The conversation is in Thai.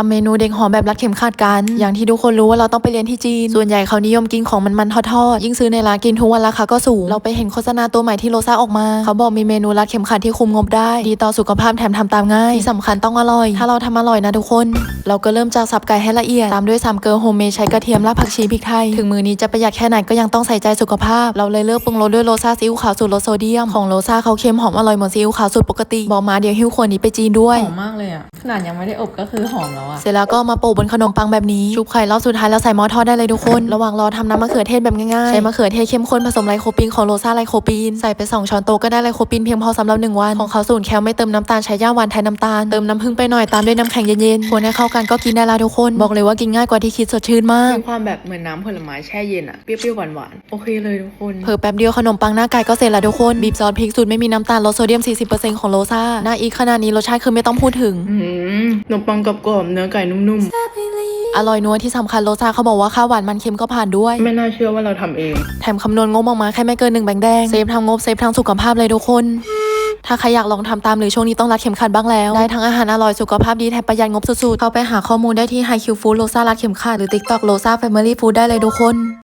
ทำเมนูเด็กหอมแบบรัดเข็มขัดกัน อย่างที่ทุกคนรู้ว่าเราต้องไปเรียนที่จีน ส่วนใหญ่เขานิยมกินของมันๆทอดๆ ยิ่งซื้อในร้านกินทุกวันราคาก็สูง เราไปเห็นโฆษณาตัวใหม่ที่โลซ่าออกมา เขาบอกมีเมนูรัดเข็มขัดที่คุมงบได้ ดีต่อสุขภาพแถมทำตามง่าย ที่สำคัญต้องอร่อย ถ้าเราทำอร่อยนะทุกคน เราก็เริ่มจากสับไก่ให้ละเอียด ตามด้วยสามเกลือโฮมเมดใช้กระเทียมรากผักชีพริกไทย ถึงมือนี้จะประหยัดแค่ไหนก็ยังต้องใส่ใจสุขภาพ เราเลยเลือกปรุงรสด้วยโลซ่าซีอิ๊วขาวสูตรลดโซเดียม ของโลซ่าเขาเค็มหอมอร่อยเหมือนซีอิ๊วขาวสูตรปกติ บอกมาเดี๋ยวหิ้วขวดนี้ไปจีนด้วย หอมมากเลยอะ ขนาดยังไม่ได้อบก็คือหอมแล้วอะเสร็จแล้วก็เอามาโปะบนขนมปังแบบนี้ ชุบไข่รอบสุดท้ายแล้วใส่หม้อทอดได้เลยทุกคน ระหว่างรอทำน้ำมะเขือเทศแบบง่ายๆ ใช้มะเขือเทศเข้มข้นผสมไลโคปีนของโรซ่าไลโคปีน ใส่ไป 2 ช้อนโต๊ะก็ได้ไลโคปีนเพียงพอสำหรับ1วัน ของเขาสูตรแคลไม่เติมน้ำตาลใช้ย่าหวานแทนน้ำตาล เติมน้ำผึ้งไปหน่อยตามด้วยน้ำแข็งเย็นๆ คนให้เข้ากันก็กินได้แล้วทุกคน บอกเลยว่ากินง่ายกว่าที่คิดสดชื่นมากมีความแบบเหมือนน้ำผลไม้แช่เย็นอะเปรี้ยวๆหวานๆ โอเคเลยทุกคน เพิ่แป๊บเดียวขนมปังหน้าไก่ก็เสร็จแล้วทุกคน บีบซอสพริกสูตรไม่มีน้ำตาลลดโซเดียม40%ของโลซ่าหน้าอีกขนาดนี้รสชาติคือไม่ต้องพูดถึงอืมขนมปังกรอบๆเนื้อไก่นุ่มอร่อยนัวที่สำคัญโลซ่าเขาบอกว่าข้าวหวานมันเค็มก็ผ่านด้วยๆไม่น่าเชื่อว่าเราทำเอง แถมคำนวณงบออกมาแค่ไม่เกินหนึ่งแบงค์แดง เซฟทั้งงบเซฟทั้งสุขภาพเลยทุกคนถ้าใครอยากลองทำตามหรือช่วงนี้ต้องรัดเข็มขัดบ้างแล้ว ได้ทั้งอาหารอร่อยสุขภาพดีแถมประหยัดงบสุดๆ เข้าไปหาข้อมูลได้ที่ High Q Food โลซ่ารัดเข็มขัดหรือ TikTok โลซ่า Family Food ได้เลยทุกคน